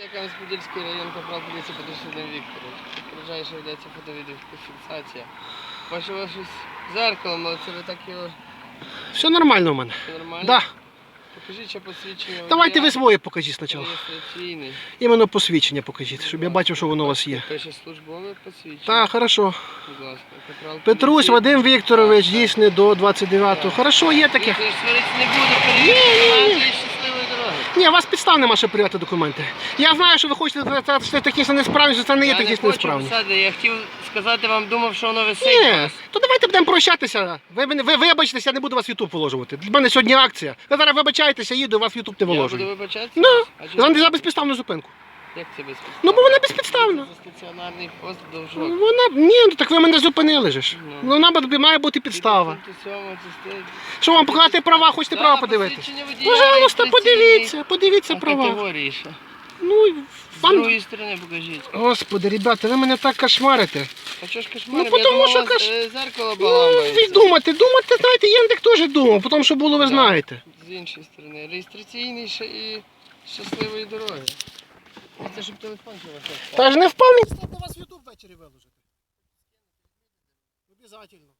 Я Кам'янець-Подільський район капрал поліції Петросудин Вікторович. Попереджаю, що ведеться фото-відеофіксація. Бачу вас щось зеркалом, але це ви так його Все нормально у мене. все нормально? Да. Покажіть, що посвідчення. Давайте ви своє покажіть спочатку. Реєстраційний. Іменно посвідчення покажіть, щоб я бачив, що воно у вас є. Пише службове посвідчення. Так, хорошо. Будь ласка. Капрал Петрусь. Вадим Вікторович, дійсний до 29-го. Хорошо, є таке. Сваритися не буду, перевірте документи і щасливої дороги. Ні, у вас підстав нема, щоб прийняти документи. Я знаю, що ви хочете сказати, що це технічна несправність, що це не є Я не технічна хочу несправність. писати, я хотів сказати вам, думав, що воно висить. Ні, то давайте будемо прощатися. Ви, мене- ви вибачтеся, я не буду вас в Ютуб положувати. Для мене сьогодні акція. Ви зараз вибачаєтеся, їду, вас в Ютуб не Я буду виложую. вибачатися? Ну, А за, за безпідставну зупинку. Як це? Ну, бо вона безпідставна. Це стаціонарний пост довжок. Вона ні, ну так ви мене зупинили же ж. Ну. Ну, вона б- має бути підстава. Що вам показати права, хочете права подивитися? Пожалуйста, подивіться, подивіться права. Категорії ще. Ну, З вам... другої сторони покажіть. Господи, ребята, ви мене так кошмарите. А чого ж кошмар? Ну, потому що каш- е, зеркало Ну, ви баламається. думати, думати, знаєте, Єндик теж думав, тому що було, ви Да. знаєте. З іншої сторони. Реєстраційний ще і щасливої дороги. Це щоб телефон не Та ж не впав. Стоп, у вас в Ютуб ввечері виложити. Обязательно.